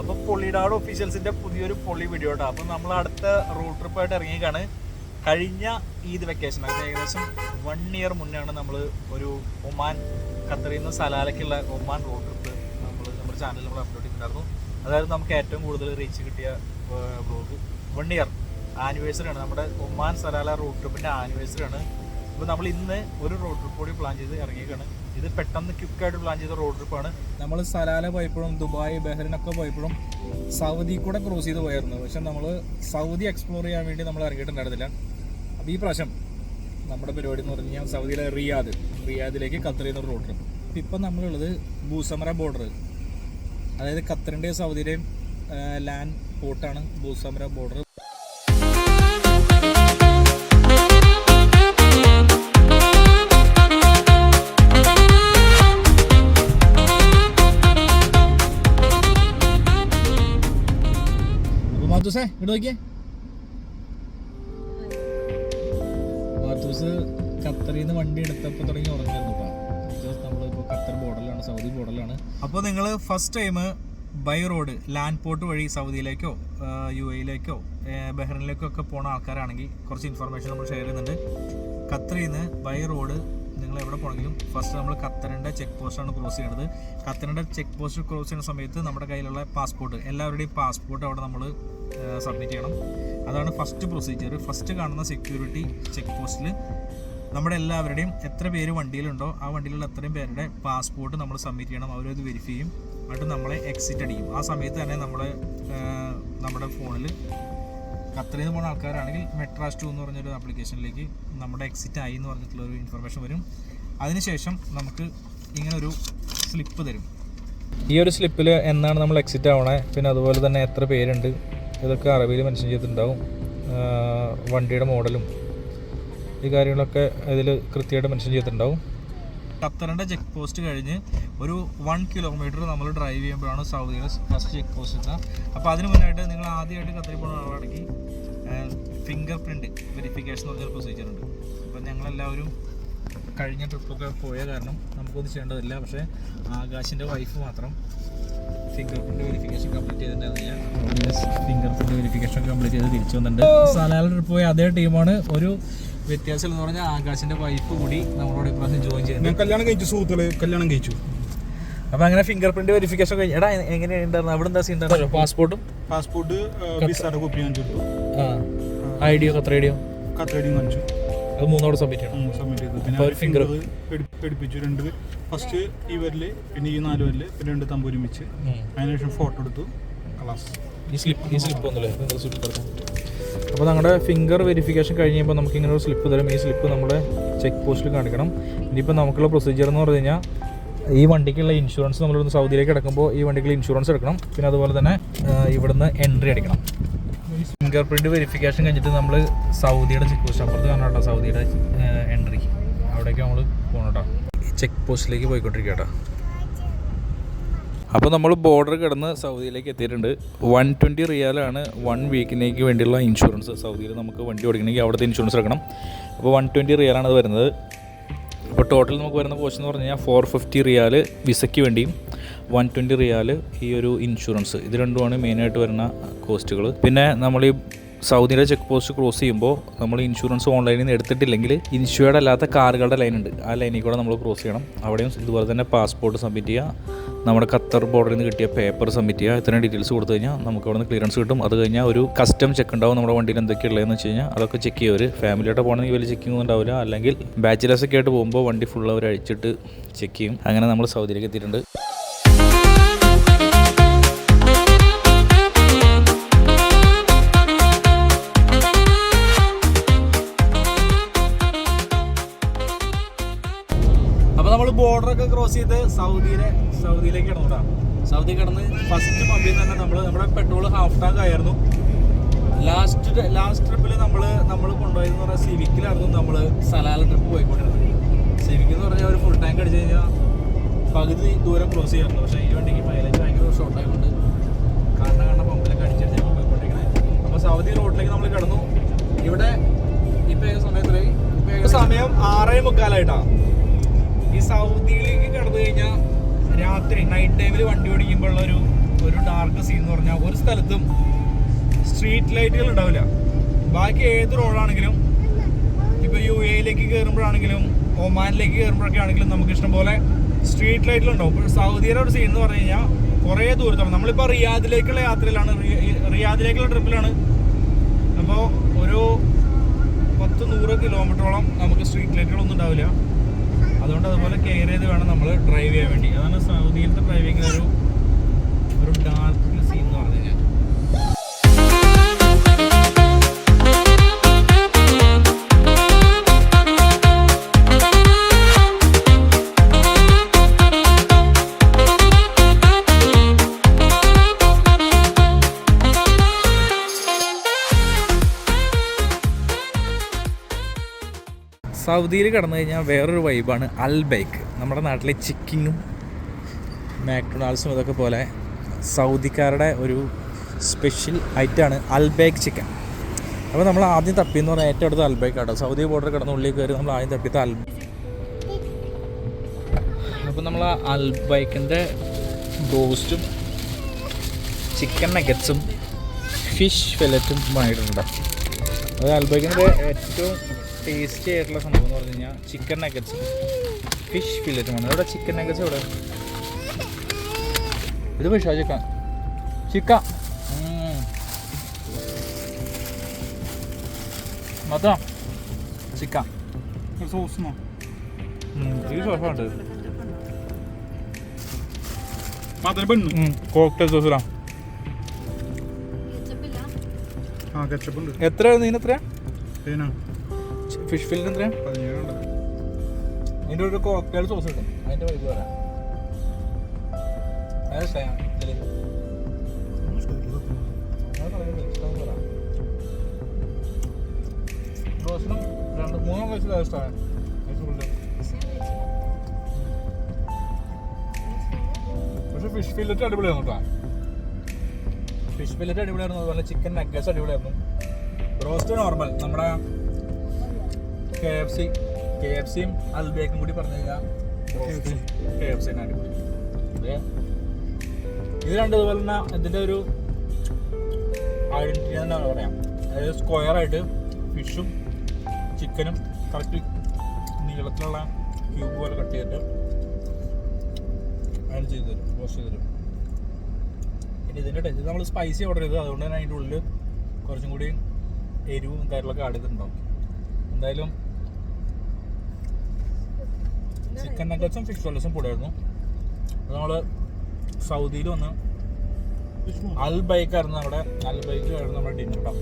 അപ്പൊ പൊള്ളിടാട് ഒഫീഷ്യൽസിന്റെ പുതിയൊരു പൊള്ളി വീഡിയോ കേട്ടോ അപ്പൊ നമ്മൾ അടുത്ത റോഡ് ട്രിപ്പ് ആയിട്ട് ഇറങ്ങിയേക്കാണ്. കഴിഞ്ഞ ഈദ് വെക്കേഷൻ അത് ഏകദേശം വൺ ഇയർ മുന്നെയാണ് നമ്മൾ ഒരു ഒമാൻ ഖത്തറിൽ സലാലയ്ക്കുള്ള ഒമാൻ റോഡ് ട്രിപ്പ് നമ്മൾ നമ്മുടെ ചാനലിൽ നമ്മൾ അപ്ലോഡ് ചെയ്തിട്ടുണ്ടായിരുന്നു. അതായിരുന്നു നമുക്ക് ഏറ്റവും കൂടുതൽ റീച്ച് കിട്ടിയ ബ്ലോഗ് വൺ ഇയർ ആനിവേഴ്സറി ആണ്. നമ്മുടെ ഒമാൻ സലാല റോഡ് ട്രിപ്പിന്റെ ആനിവേഴ്സറി ആണ്. അപ്പോൾ നമ്മൾ ഇന്ന് ഒരു റോഡ് ട്രിപ്പ് കൂടി പ്ലാൻ ചെയ്ത് ഇറങ്ങിയേക്കാണ്. ഇത് പെട്ടെന്ന് ക്വിക്കായിട്ട് പ്ലാൻ ചെയ്ത റോഡ് ട്രിപ്പാണ് നമ്മൾ സലാല പോയപ്പോഴും ദുബായ് ബഹ്റിനൊക്കെ പോയപ്പോഴും സൗദി കൂടെ ക്രോസ് ചെയ്ത് പോയായിരുന്നു. പക്ഷെ നമ്മൾ സൗദി എക്സ്പ്ലോർ ചെയ്യാൻ വേണ്ടി നമ്മൾ ഇറങ്ങിയിട്ടുണ്ടായിരുന്നില്ല. അപ്പോൾ ഈ പ്രാവശ്യം നമ്മുടെ പരിപാടി എന്ന് പറഞ്ഞു കഴിഞ്ഞാൽ സൗദിയിലെ റിയാദ് റിയാദിലേക്ക് ഖത്തറിൽ നിന്ന് റോഡ് ട്രിപ്പ് അപ്പോൾ ഇപ്പം നമ്മളുള്ളത് ബൂസമറ ബോർഡർ അതായത് ഖത്തറിന്റെയും സൗദിയുടെയും ലാൻഡ് പോർട്ടാണ് ബൂസമറ ബോർഡർ മാത്തൂസേ ഇങ്ങോട്ട് നോക്കിയേ. മാർത്തൂസ് ഖത്തറിൽ വണ്ടി എടുത്തപ്പോൾ തുടങ്ങി ഉറങ്ങിയിരുന്നു നമ്മളിപ്പോൾ ഖത്തർ ബോർഡറിലാണ് സൗദി ബോർഡറിലാണ് അപ്പോൾ നിങ്ങൾ first time by road land port വഴി സൗദിയിലേക്കോ യു എയിലേക്കോ ബഹ്റിനിലേക്കോ ഒക്കെ പോണ ആൾക്കാരാണെങ്കിൽ കുറച്ച് ഇൻഫർമേഷൻ നമ്മൾ ഷെയർ ചെയ്യുന്നുണ്ട്. ഖത്തറിൽ നിന്ന് ബൈ റോഡ് നിങ്ങൾ എവിടെ പോകണമെങ്കിലും ഫസ്റ്റ് നമ്മൾ ഖത്തറിന്റെ ചെക്ക് പോസ്റ്റാണ് ക്രോസ് ചെയ്യുന്നത് ഖത്തറിന്റെ ചെക്ക് പോസ്റ്റ് ക്രോസ് ചെയ്യുന്ന സമയത്ത് നമ്മുടെ കയ്യിലുള്ള പാസ്പോർട്ട് എല്ലാവരുടെയും പാസ്പോർട്ട് അവിടെ നമ്മൾ സബ്മിറ്റ് ചെയ്യണം. അതാണ് ഫസ്റ്റ് പ്രൊസീജിയർ ഫസ്റ്റ് കാണുന്ന സെക്യൂരിറ്റി ചെക്ക് പോസ്റ്റിൽ നമ്മുടെ എല്ലാവരുടെയും എത്ര പേര് വണ്ടിയിലുണ്ടോ ആ വണ്ടിയിലുള്ള അത്രയും പേരുടെ പാസ്പോർട്ട് നമ്മൾ സബ്മിറ്റ് ചെയ്യണം. അവരത് വെരിഫൈ ചെയ്യും. എന്നിട്ട് നമ്മളെ എക്സിറ്റ് അടിക്കും. ആ സമയത്ത് തന്നെ നമ്മളെ നമ്മുടെ ഫോണിൽ ഖത്തറിൽ നിന്ന് പോകുന്ന ആൾക്കാരാണെങ്കിൽ മെട്രാസ് ടു എന്ന് പറഞ്ഞൊരു ആപ്ലിക്കേഷനിലേക്ക് നമ്മുടെ എക്സിറ്റ് ആയി എന്ന് പറഞ്ഞിട്ടുള്ള ഒരു ഇൻഫർമേഷൻ വരും. അതിനുശേഷം നമുക്ക് ഇങ്ങനെ ഒരു സ്ലിപ്പ് തരും. ഈ ഒരു സ്ലിപ്പിൽ എന്നാണ് നമ്മൾ എക്സിറ്റ് ആവണേ? പിന്നെ അതുപോലെ തന്നെ എത്ര പേരുണ്ട്? ഇതൊക്കെ അറബിയിൽ മെൻഷൻ ചെയ്തിട്ടുണ്ടാവും. വണ്ടിയുടെ മോഡലും ഈ കാര്യങ്ങളൊക്കെ ഇതിൽ കൃത്യമായിട്ട് മെൻഷൻ ചെയ്തിട്ടുണ്ടാവും. ഖത്തറിന്റെ ചെക്ക് പോസ്റ്റ് കഴിഞ്ഞ് ഒരു വൺ കിലോമീറ്റർ നമ്മൾ ഡ്രൈവ് ചെയ്യുമ്പോഴാണ് സൗദിയുടെ ഫസ്റ്റ് ചെക്ക് പോസ്റ്റ് എത്തുക അപ്പോൾ അതിന് മുന്നായിട്ട് നിങ്ങൾ ആദ്യമായിട്ട് ഖത്തറിൽ പോകുന്ന ആളാണെങ്കിൽ ഫിംഗർ പ്രിന്റ് വെരിഫിക്കേഷൻ എന്ന് പറഞ്ഞൊരു പ്രൊസീജിയർ ഉണ്ട്. അപ്പോൾ ഞങ്ങളെല്ലാവരും കഴിഞ്ഞ ട്രിപ്പൊക്കെ പോയ കാരണം നമുക്കൊന്നും ചെയ്യേണ്ടതില്ല. പക്ഷേ ആകാശിന്റെ വൈഫ് മാത്രം ഫിംഗർ പ്രിന്റ് വെരിഫിക്കേഷൻ കംപ്ലീറ്റ് ചെയ്തിട്ടുണ്ടായിരുന്നില്ല ഫിംഗർ പ്രിന്റ് വെരിഫിക്കേഷൻ കംപ്ലീറ്റ് ചെയ്ത് തിരിച്ചു വന്നിട്ടുണ്ട്. സലാല ട്രിപ്പ് പോയ അതേ ടീമാണ്. ഒരു വ്യത്യാസം എന്ന് പറഞ്ഞാൽ ആകാശിന്റെ വൈഫ് കൂടി നമ്മളോട് ഇപ്രാവശ്യം ജോയിൻ ചെയ്യുന്നത് ഞാൻ കല്യാണം കഴിച്ചു സുഹൃത്തുക്കളെ. കല്യാണം കഴിച്ചു. അപ്പൊ അങ്ങനെ ഫിംഗർ പ്രിന്റ് വെരിഫിക്കേഷൻ കഴിഞ്ഞു എടാ എങ്ങനെയുണ്ടായിരുന്നു അവിടെ എന്താ സീൻ പാസ്പോർട്ടും പാസ്പോർട്ട് വിസയുടെ കോപ്പി കാണിച്ചു കൊടുത്തു ഐ ഡിയോ ഖത്തർ ഐ കാണിച്ചു. അത് മൂന്നോട് സബ്മിറ്റ് ചെയ്യണം. സബ്മിറ്റ് ചെയ്തു. പിന്നെ ഒരു ഫിംഗർ എടുപ്പിച്ചു രണ്ട് ഫസ്റ്റ് ഈ വരൽ പിന്നെ ഈ നാല് വരൽ പിന്നെ രണ്ട് തമ്പ് ഒരുമിച്ച്. അതിനുശേഷം ഫോട്ടോ എടുത്തു. ക്ലാസ് ഈ സ്ലിപ്പ് ഈ സ്ലിപ്പ് ഒന്നുമില്ലേ? സ്ലിപ്പ് അപ്പോൾ നമ്മുടെ ഫിംഗർ വെരിഫിക്കേഷൻ കഴിയുമ്പോൾ നമുക്ക് ഇങ്ങനെ ഒരു സ്ലിപ്പ് തരും. ഈ സ്ലിപ്പ് നമ്മുടെ ചെക്ക് പോസ്റ്റിൽ കാണിക്കണം. ഇനിയിപ്പോൾ നമുക്കുള്ള പ്രൊസീജിയർ എന്ന് പറഞ്ഞു കഴിഞ്ഞാൽ ഈ വണ്ടിക്കുള്ള ഇൻഷുറൻസ് നമ്മളിവിടുന്ന് സൗദിയിലേക്ക് അടക്കുമ്പോൾ ഈ വണ്ടിക്കുള്ള ഇൻഷുറൻസ് എടുക്കണം. പിന്നെ അതുപോലെ തന്നെ ഇവിടുന്ന് എൻട്രി അടിക്കണം. ഫിംഗർ പ്രിന്റ് വെരിഫിക്കേഷൻ കഴിഞ്ഞിട്ട് നമ്മൾ സൗദിയുടെ ചെക്ക് പോസ്റ്റ് അപ്പുറത്ത് കാണാം കേട്ടോ സൗദിയുടെ എൻട്രി അവിടേക്ക് നമ്മൾ പോകണം കേട്ടോ. ചെക്ക് പോസ്റ്റിലേക്ക് പോയിക്കൊണ്ടിരിക്കട്ടോ കേട്ടോ. അപ്പോൾ നമ്മൾ ബോർഡർ കിടന്ന് സൗദിയിലേക്ക് എത്തിയിട്ടുണ്ട്. വൺ ട്വന്റി റിയാലാണ് വൺ വീക്കിലേക്ക് വേണ്ടിയുള്ള ഇൻഷുറൻസ് സൗദിയിൽ നമുക്ക് വണ്ടി ഓടിക്കണമെങ്കിൽ അവിടുത്തെ ഇൻഷുറൻസ് എടുക്കണം. അപ്പോൾ വൺ ട്വന്റി റിയാലാണ് അത് വരുന്നത്. അപ്പോൾ ടോട്ടൽ നമുക്ക് വരുന്ന കോസ്റ്റ് എന്ന് പറഞ്ഞു കഴിഞ്ഞാൽ ഫോർ ഫിഫ്റ്റി റിയാൽ വിസയ്ക്ക് വേണ്ടിയും വൺ ട്വന്റി റിയാൽ ഈ ഒരു ഇൻഷുറൻസ് ഇത് രണ്ടുമാണ് മെയിനായിട്ട് വരുന്ന കോസ്റ്റുകൾ പിന്നെ നമ്മൾ ഈ സൗദിയുടെ ചെക്ക് പോസ്റ്റ് ക്രോസ് ചെയ്യുമ്പോൾ നമ്മൾ ഇൻഷുറൻസ് ഓൺലൈനിൽ നിന്ന് എടുത്തിട്ടില്ലെങ്കിൽ ഇൻഷുർഡ് അല്ലാത്ത കാറുകളുടെ ലൈൻ ഉണ്ട്. ആ ലൈനിൽ കൂടെ നമ്മൾ ക്രോസ് ചെയ്യണം. അവിടെയും ഇതുപോലെ തന്നെ പാസ്പോർട്ട് സബ്മിറ്റ് ചെയ്യുക. നമ്മുടെ ഖത്തർ ബോർഡറിൽ നിന്ന് കിട്ടിയ പേപ്പർ സബ്മിറ്റ് ചെയ്യുക. ഇത്രയും ഡീറ്റെയിൽസ് കൊടുത്തു കഴിഞ്ഞാൽ നമുക്ക് അവിടെ നിന്ന് ക്ലിയറൻസ് കിട്ടും. അത് കഴിഞ്ഞാൽ ഒരു കസ്റ്റം ചെക്ക് ഉണ്ടാവും നമ്മുടെ വണ്ടിയിൽ എന്തൊക്കെയുള്ളതെന്ന് വെച്ച് കഴിഞ്ഞാൽ. അതൊക്കെ ചെക്ക് ചെയ്യും ഒരു ഫാമിലിയായിട്ട് പോകണമെങ്കിൽ വലിയ ചെക്കിംഗ് ഉണ്ടാവില്ല. അല്ലെങ്കിൽ ബാച്ചിലേഴ്സൊക്കെ ആയിട്ട് പോകുമ്പോൾ വണ്ടി ഫുൾ അവർ അഴിച്ചിട്ട് ചെക്ക് ചെയ്യും. അങ്ങനെ നമ്മൾ സൗദിയിലേക്ക് എത്തിയിട്ടുണ്ട്. നമ്മൾ ബോർഡർ ഒക്കെ ക്രോസ് ചെയ്ത് സൗദിയിലെ സൗദിയിലേക്ക് കിടന്നതാണ് സൗദി കിടന്ന് ഫസ്റ്റ് പമ്പിൽ തന്നെ നമ്മൾ നമ്മുടെ പെട്രോൾ ഹാഫ് ടാങ്ക് ആയിരുന്നു. ലാസ്റ്റ് ലാസ്റ്റ് ട്രിപ്പിൽ നമ്മൾ നമ്മൾ കൊണ്ടുപോയെന്ന് പറഞ്ഞാൽ സിവിക്കിലായിരുന്നു നമ്മൾ സലാല ട്രിപ്പ് പോയിക്കൊണ്ടിരുന്നത്. സിവിക്ക് എന്ന് പറഞ്ഞാൽ ഒരു ഫുൾ ടാങ്ക് അടിച്ചു കഴിഞ്ഞാൽ പകുതി ദൂരം ക്രോസ് ചെയ്യാറുണ്ട് പക്ഷേ ഈ വണ്ടിക്ക് മൈലേജ് ഭയങ്കര ഷോർട്ട് ആയതുകൊണ്ട് കാരണം കാരണം പമ്പിലൊക്കെ അടിച്ചിട്ട് ഞങ്ങൾ പോയിക്കൊണ്ടിരിക്കണേ അപ്പോൾ സൗദി റോഡിലേക്ക് നമ്മൾ കിടന്നു. ഇവിടെ ഇപ്പൊ ഏത് സമയത്ത് ഇപ്പൊ സമയം ആറേ മുക്കാലായിട്ടാ. ഈ സൗദിയിലേക്ക് കടന്നു കഴിഞ്ഞാൽ രാത്രി നൈറ്റ് ടൈമിൽ വണ്ടി ഓടിക്കുമ്പോഴുള്ള ഒരു ഒരു ഡാർക്ക് സീൻ എന്ന് പറഞ്ഞാൽ ഒരു സ്ഥലത്തും സ്ട്രീറ്റ് ലൈറ്റുകൾ ഉണ്ടാവില്ല. ബാക്കി ഏത് റോഡാണെങ്കിലും ഇപ്പൊ യു എയിലേക്ക് കയറുമ്പോഴാണെങ്കിലും ഒമാനിലേക്ക് കയറുമ്പോഴൊക്കെ ആണെങ്കിലും നമുക്ക് ഇഷ്ടം പോലെ സ്ട്രീറ്റ് ലൈറ്റിലുണ്ടാവും ഇപ്പോൾ സൗദിയുടെ ഒരു സീൻ എന്ന് പറഞ്ഞു കഴിഞ്ഞാൽ കുറേ ദൂരത്തോളം നമ്മളിപ്പോൾ റിയാദിലേക്കുള്ള യാത്രയിലാണ്. റിയാദിലേക്കുള്ള ട്രിപ്പിലാണ് അപ്പോൾ ഒരു പത്ത് നൂറ് കിലോമീറ്ററോളം നമുക്ക് സ്ട്രീറ്റ് ലൈറ്റുകളൊന്നും ഉണ്ടാവില്ല. അതുകൊണ്ട് അതുപോലെ കെയർ ചെയ്ത് വേണം നമ്മൾ ഡ്രൈവ് ചെയ്യാൻ വേണ്ടി. അതാണ് സൗദിയിലത്തെ ഡ്രൈവിംഗ് സൗദിയിൽ കടന്നു കഴിഞ്ഞാൽ വേറൊരു വൈബാണ് അൽ ബൈക്ക് നമ്മുടെ നാട്ടിലെ ചിക്കിങ്ങും മാക്ഡൊണാൾഡ്സും ഇതൊക്കെ പോലെ സൗദിക്കാരുടെ ഒരു സ്പെഷ്യൽ ഐറ്റമാണ് അൽബേക്ക് ചിക്കൻ. അപ്പോൾ നമ്മൾ ആദ്യം തപ്പിയെന്ന് പറഞ്ഞാൽ ഏറ്റവും അടുത്ത് അൽബേക്ക് ആട്ടോ സൗദി ബോർഡർ കിടന്ന് ഉള്ളിൽ കയറി നമ്മൾ ആദ്യം തപ്പിയത് അൽ അപ്പോൾ നമ്മൾ അൽബൈക്കിന്റെ ബ്രോസ്റ്റും ചിക്കൻ നഗറ്റ്സും ഫിഷ് ഫെലറ്റും വാങ്ങിയിട്ടുണ്ട് അത് അൽബൈക്കിന്റെ ഏറ്റവും ടേസ്റ്റി ആയിട്ടുള്ള സംഭവം എന്ന് പറഞ്ഞു കഴിഞ്ഞാൽ ചിക്കൻ നഗറ്റ്സ് ഫിഷ് ഫിലറ്റുമാണ് ഇവിടെ ചിക്കൻ നഗറ്റ്സ് ഇവിടെ ഇത് ഫിഷാ ചിക്കൻ ചിക്ക മൊത്തം ചിക്ക സോസ് ഈ സോസുണ്ട് കോക്ടെയിൽ എത്ര നീന് എത്രയാ? ഫിഷ് ഫില്ലിന് എത്ര പതിനേഴുണ്ട് ഒരു കോക്ടെയിൽ സോസ് കിട്ടും. അതിന്റെ വൈബ് പറയാം. രണ്ട് ഫിഷ് ഫില്ലറ്റ് കേട്ടോ. ഫിഷ് ഫില്ലറ്റ് അടിപൊളിയായിരുന്നു. അതുപോലെ ചിക്കൻ നഗ്ഗസ് അടിപൊളിയായിരുന്നു. റോസ്റ്റ് നോർമൽ നമ്മുടെ K F C K F സിയും അൽബേക്കും കൂടി പറഞ്ഞു കഴിഞ്ഞാൽ കെ എഫ് സി അടിപൊളി. ഇത് ഇത് രണ്ടും ഇതുപോലെ തന്നെ ഇതിന്റെ ഒരു ഐഡന്റിറ്റി തന്നെ പറയാം അതായത് സ്ക്വയർ ആയിട്ട് ഫിഷും ചിക്കനും കറക്റ്റ് നീളത്തിലുള്ള ക്യൂബ് പോലെ കട്ട് ചെയ്തിട്ട് അതിന് ചെയ്ത് തരും വാഷ് ചെയ്ത് തരും. പിന്നെ ഇതിന്റെ ടേസ്റ്റ് നമ്മൾ സ്പൈസി ഓർഡർ ചെയ്തത്. അതുകൊണ്ട് തന്നെ അതിന്റെ ഉള്ളിൽ കുറച്ചും കൂടി എരിവും കാര്യങ്ങളൊക്കെ ആഡ് ചെയ്തിട്ടുണ്ടാവും. എന്തായാലും ചിക്കൻ നഗറ്റ്സും ഫിഷ് റോൾസും കൂടെ ആയിരുന്നു നമ്മൾ സൗദിയിൽ വന്ന് അൽബൈക്കായിരുന്നു നമ്മുടെ അൽബൈക്കായിരുന്നു നമ്മുടെ ഡിന്നർ കേട്ടോ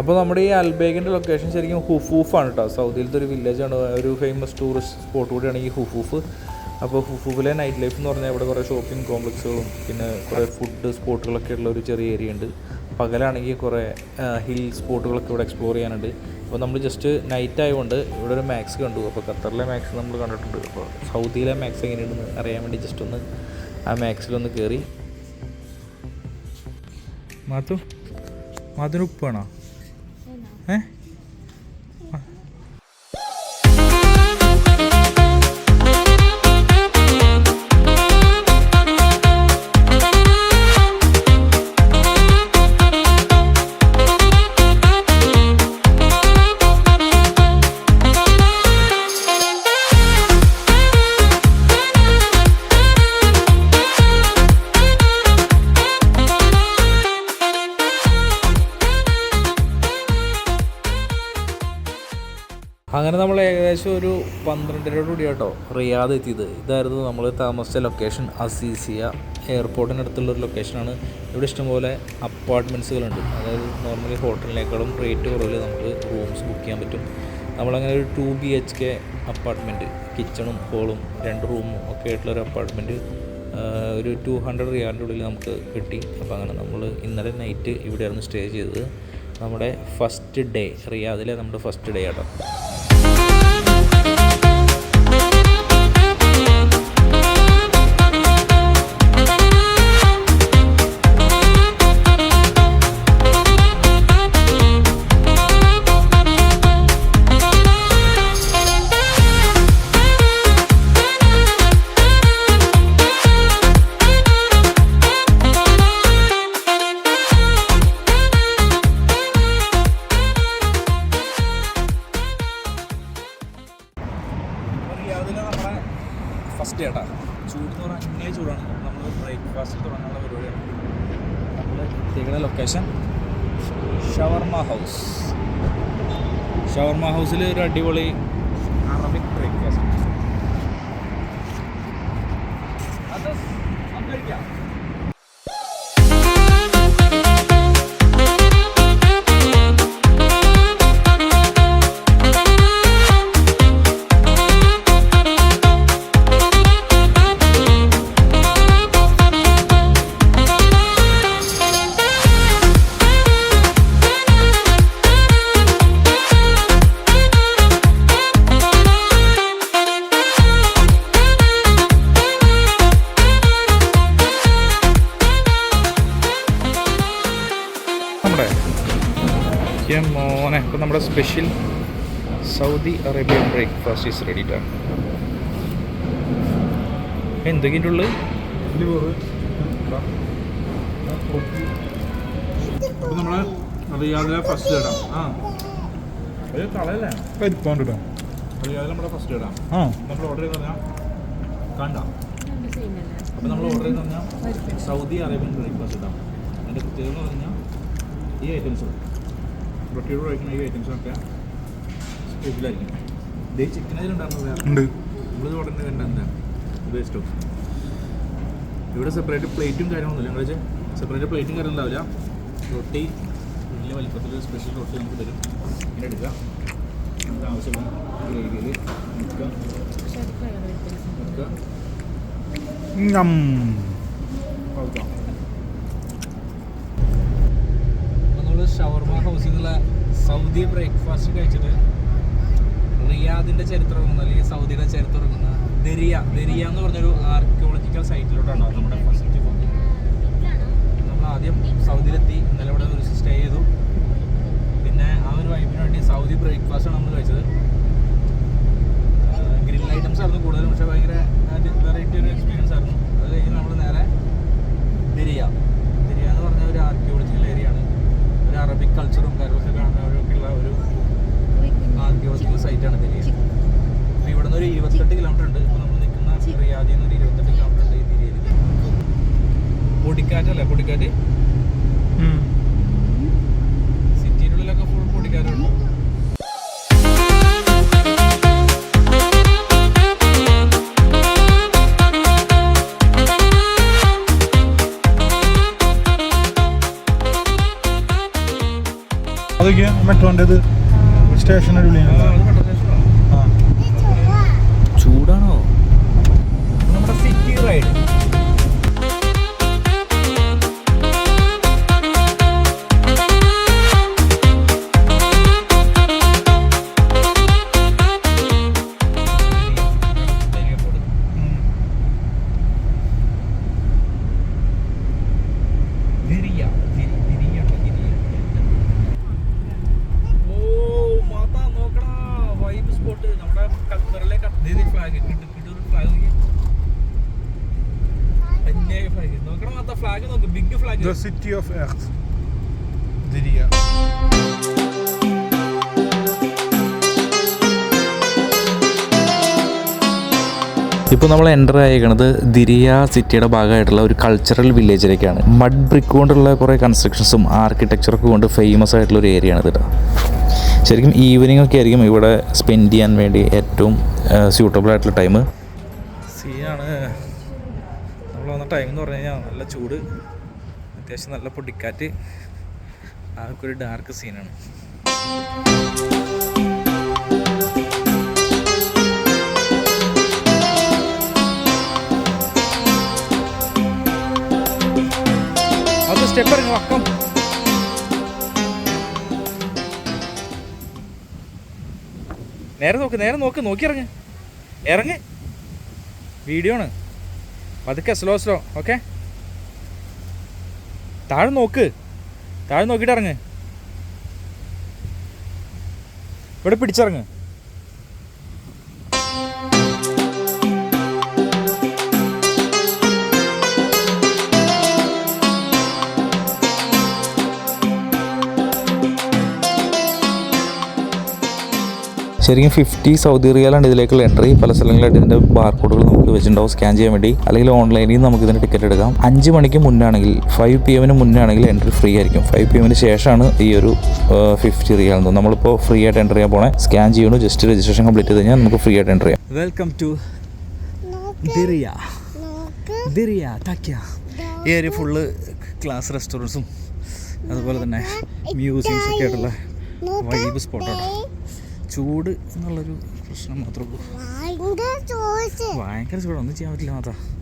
അപ്പോൾ നമ്മുടെ ഈ അൽബേഗിന്റെ ലൊക്കേഷൻ ശരിക്കും ഹുഫൂഫാണ് കേട്ടോ സൗദിയിലത്തെ ഒരു വില്ലേജാണ് ഒരു ഫേമസ് ടൂറിസ്റ്റ് സ്പോട്ട് കൂടിയാണ് ഈ ഹുഫൂഫ്. അപ്പോൾ ഹുഫൂഫിലെ നൈറ്റ് ലൈഫ് എന്ന് പറഞ്ഞാൽ ഇവിടെ കുറേ ഷോപ്പിംഗ് കോംപ്ലക്സുകളും പിന്നെ കുറേ ഫുഡ് സ്പോട്ടുകളൊക്കെ ഉള്ള ഒരു ചെറിയ ഏരിയ ഉണ്ട്. പകലാണെങ്കിൽ കുറേ ഹിൽ സ്പോട്ടുകളൊക്കെ ഇവിടെ എക്സ്പ്ലോർ ചെയ്യാനുണ്ട്. അപ്പോൾ നമ്മൾ ജസ്റ്റ് നൈറ്റ് ആയതുകൊണ്ട് ഇവിടെ ഒരു മാക്സ് കണ്ടു. അപ്പോൾ ഖത്തറിലെ മാക്സ് നമ്മൾ കണ്ടിട്ടുണ്ട്. അപ്പോൾ സൗദിയിലെ മാക്സ് എങ്ങനെയുണ്ടെന്ന് അറിയാൻ വേണ്ടി ജസ്റ്റ് ഒന്ന് ആ മാക്സിലൊന്ന് കയറി മാത്തു മാത്തുന് ഉപ്പ് വേണോ അങ്ങനെ ഏകദേശം ഒരു പന്ത്രണ്ടരയോട് കൂടി കേട്ടോ റിയാദ് എത്തിയത്. ഇതായിരുന്നു നമ്മൾ താമസിച്ച ലൊക്കേഷൻ അസീസിയ എയർപോർട്ടിനടുത്തുള്ളൊരു ലൊക്കേഷനാണ് ഇവിടെ ഇഷ്ടംപോലെ അപ്പാർട്ട്മെന്റ്സുകളുണ്ട് അതായത് നോർമലി ഹോട്ടലിനേക്കാളും റേറ്റ് കുറവിൽ നമുക്ക് റൂംസ് ബുക്ക് ചെയ്യാൻ പറ്റും. നമ്മളങ്ങനെ ഒരു two B H K apartment കിച്ചണും ഹോളും രണ്ട് റൂമും ഒക്കെ ആയിട്ടുള്ളൊരു അപ്പാർട്ട്മെന്റ് ഒരു ടു ഹൺഡ്രഡ് റിയാലിന്റെ ഉള്ളിൽ നമുക്ക് കിട്ടി. അപ്പോൾ അങ്ങനെ നമ്മൾ ഇന്നലെ നൈറ്റ് ഇവിടെയായിരുന്നു സ്റ്റേ ചെയ്തത്. നമ്മുടെ ഫസ്റ്റ് ഡേ റിയാദിലെ നമ്മുടെ ഫസ്റ്റ് ഡേ ആട്ടോ. നമുക്ക് ഈ മോനെ. ഇപ്പം നമ്മുടെ special Saudi Arabian breakfast is ready ടാ എന്തൊക്കെയുണ്ട് ഉള്ളത് നമ്മൾ റിയാദിലെ ഫസ്റ്റ് ഇടാം ആ. ഒരു കളയല്ലേ പരിപ്പാണ്ട് ഇടാം റിയാദിൽ നമ്മുടെ ഫസ്റ്റ് ഇടാം ആ. നമ്മൾ ഓർഡർ ചെയ്ത് പറഞ്ഞാൽ കണ്ട. അപ്പോൾ നമ്മൾ ഓർഡർ ചെയ്ത് പറഞ്ഞാൽ സൗദി അറേബ്യൻ ബ്രേക്ക്ഫാസ്റ്റ് ഇടാം അതിന്റെ പ്രത്യേകത എന്ന് പറഞ്ഞാൽ ഈ ഐറ്റംസ് റൊട്ടിയോട് കഴിക്കുന്ന ഈ ഐറ്റംസൊക്കെ സ്പെഷ്യലായിരിക്കും. ഇതേ ചിക്കൻ അതിലുണ്ടായിരുന്നു നമ്മളിത് ഉടനെ കണ്ട എന്താ? വേസ്റ്റോ ഇവിടെ സെപ്പറേറ്റ് പ്ലേറ്റും കാര്യമൊന്നുമില്ല ഞങ്ങൾ സെപ്പറേറ്റ് പ്ലേറ്റും കാര്യം ഉണ്ടാവില്ല. റൊട്ടി വലിയ വലിപ്പത്തിൽ സ്പെഷ്യൽ റൊട്ടി നമുക്ക് തരും. ഇങ്ങനെ എടുക്കാം നമുക്ക് ആവശ്യമുള്ള ഗ്രേവിയിൽ മുക്കുക. മുക്കുക പകുക്കാം നമ്മൾ നിന്നുള്ള സൗദി ബ്രേക്ക്ഫാസ്റ്റ് കഴിച്ചിട്ട് റിയാദിന്റെ ചരിത്രം ഇറങ്ങുന്ന അല്ലെങ്കിൽ സൗദിയുടെ ചരിത്രം ഇറങ്ങുന്ന ദരിയ ദരിയ എന്ന് പറഞ്ഞൊരു ആർക്കിയോളജിക്കൽ സൈറ്റിലോട്ടാണ് നമ്മുടെ ഫസ്റ്റ് പോകുന്നത് നമ്മൾ ആദ്യം സൗദിയിലെത്തി ഇന്നലെ ഇവിടെ ഒരു സ്റ്റേ ചെയ്തു. പിന്നെ ആ ഒരു വൈബിന് വേണ്ടി സൗദി ബ്രേക്ക്ഫാസ്റ്റ് ആണ് നമ്മൾ കഴിച്ചത്. ഗ്രിൽ ഐറ്റംസ് ആയിരുന്നു കൂടുതലും പക്ഷേ ഭയങ്കര വെറൈറ്റി ഒരു എക്സ്പീരിയൻസ് ആയിരുന്നു. അത് കഴിഞ്ഞ് നമ്മൾ നേരെ ദരിയ. ദരിയ എന്ന് പറഞ്ഞ ഒരു ഒരു അറബിക് കൾച്ചറും കാര്യങ്ങളൊക്കെ കാണാനൊക്കെയുള്ള ഒരു ആർക്കിയോളജിക്കൽ സൈറ്റാണ് ദിരിയ അപ്പോൾ ഇവിടെ നിന്ന് ഒരു ഇരുപത്തെട്ട് കിലോമീറ്റർ ഉണ്ട്. ഇപ്പോൾ നമ്മൾ നിൽക്കുന്ന റിയാദിൽ നിന്ന് ഒരു ഇരുപത്തെട്ട് കിലോമീറ്റർ ഉണ്ട് ഈ ദിരിയയിലേക്ക് പൊടിക്കാറ്റല്ലേ? പൊടിക്കാറ്റ്? സ്റ്റേഷൻ അടിപൊളിയാണ് ആ. ചൂടാണോ? നമ്മുടെ സിറ്റി റൈഡ്. ഫ്ലാഗ് നോക്ക് big the flag city of earth Diriyah ഇപ്പോൾ നമ്മൾ എന്റർ ആയിരിക്കുന്നത് ദിരിയ സിറ്റിയുടെ ഭാഗമായിട്ടുള്ള ഒരു കൾച്ചറൽ വില്ലേജിലേക്കാണ് മഡ് ബ്രിക്ക് കൊണ്ടുള്ള കുറേ കൺസ്ട്രക്ഷൻസും ആർക്കിടെക്ചറൊക്കെ കൊണ്ട് ഫേമസ് ആയിട്ടുള്ള ഒരു ഏരിയ ആണ് ഇത് ശരിക്കും ഈവനിങ് ഒക്കെ ആയിരിക്കും ഇവിടെ സ്പെൻഡ് ചെയ്യാൻ വേണ്ടി ഏറ്റവും സ്യൂട്ടബിൾ ആയിട്ടുള്ള ടൈം സീനാണ് നമ്മൾ വന്ന ടൈം എന്ന് പറഞ്ഞു കഴിഞ്ഞാൽ നല്ല ചൂട് അത്യാവശ്യം നല്ല പൊടിക്കാറ്റ്. അതൊക്കെ ഒരു ഡാർക്ക് സീനാണ് നേരെ നോക്ക് നേരെ നോക്ക് നോക്കി ഇറങ്ങ് ഇറങ്ങ്. വീഡിയോ ആണ്. പതുക്കെ സ്ലോ സ്ലോ ഓക്കെ താഴെ നോക്ക്. താഴെ നോക്കിയിട്ട് ഇറങ്ങ്. ഇവിടെ പിടിച്ചിറങ്ങ്. ശരിക്കും ഫിഫ്റ്റി സൗദി റിയാലാണ് ഇതിലേക്കുള്ള എൻട്രി പല സ്ഥലങ്ങളിലായിട്ട് ഇതിന്റെ ബാർകോഡുകൾ നമുക്ക് വെച്ചിട്ടുണ്ടാവും. സ്കാൻ ചെയ്യാൻ വേണ്ടി. അല്ലെങ്കിൽ ഓൺലൈനിൽ നിന്ന് നമുക്ക് ഇതിന് ടിക്കറ്റ് എടുക്കാം. അഞ്ച് മണിക്ക് മുന്നാണെങ്കിൽ ഫൈവ് പി എമ്മിന് മുന്നാണെങ്കിൽ എൻട്രി ഫ്രീ ആയിരിക്കും. ഫൈവ് പി എമ്മിന് ശേഷമാണ് ഈ ഒരു ഫിഫ്റ്റി റിയാൽ എന്ന് നമ്മളിപ്പോൾ ഫ്രീ ആയിട്ട് എന്റർ ചെയ്യാൻ പോണേ. സ്കാൻ ചെയ്യണു ജസ്റ്റ് രജിസ്ട്രേഷൻ കംപ്ലീറ്റ് ചെയ്ത് കഴിഞ്ഞാൽ നമുക്ക് ഫ്രീ ആയിട്ട് എന്റർ ചെയ്യാം. Welcome to ദിറിയ. ദിറിയ താക്യ ഈ ഏരിയ ഫുള്ള് ക്ലാസ് റെസ്റ്റോറൻസും അതുപോലെ തന്നെ മ്യൂസിയംസ് ഒക്കെ ആയിട്ടുള്ള വൈബ് സ്പോട്ടാണ് ചൂട് എന്നുള്ളൊരു പ്രശ്നം മാത്രമേ ഉള്ളൂ. ഭയങ്കര ചൂട്. ഒന്നും ചെയ്യാൻ പറ്റില്ല മാതാ.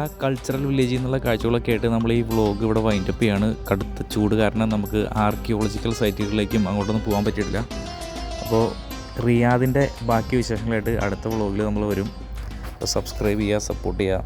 ദിരിയ കൾച്ചറൽ വില്ലേജിൽ നിന്നുള്ള കാഴ്ചകളൊക്കെ ആയിട്ട് നമ്മൾ ഈ വ്ളോഗ് ഇവിടെ വൈൻഡപ്പ് ചെയ്യാണ്. കടുത്ത ചൂട് കാരണം നമുക്ക് ആർക്കിയോളജിക്കൽ സൈറ്റുകളിലേക്കും അങ്ങോട്ടൊന്നും പോകാൻ പറ്റിയിട്ടില്ല. അപ്പോൾ റിയാദിന്റെ ബാക്കി വിശേഷങ്ങളായിട്ട് അടുത്ത വ്ളോഗിൽ നമ്മൾ വരും. സബ്സ്ക്രൈബ് ചെയ്യുക സപ്പോർട്ട് ചെയ്യുക.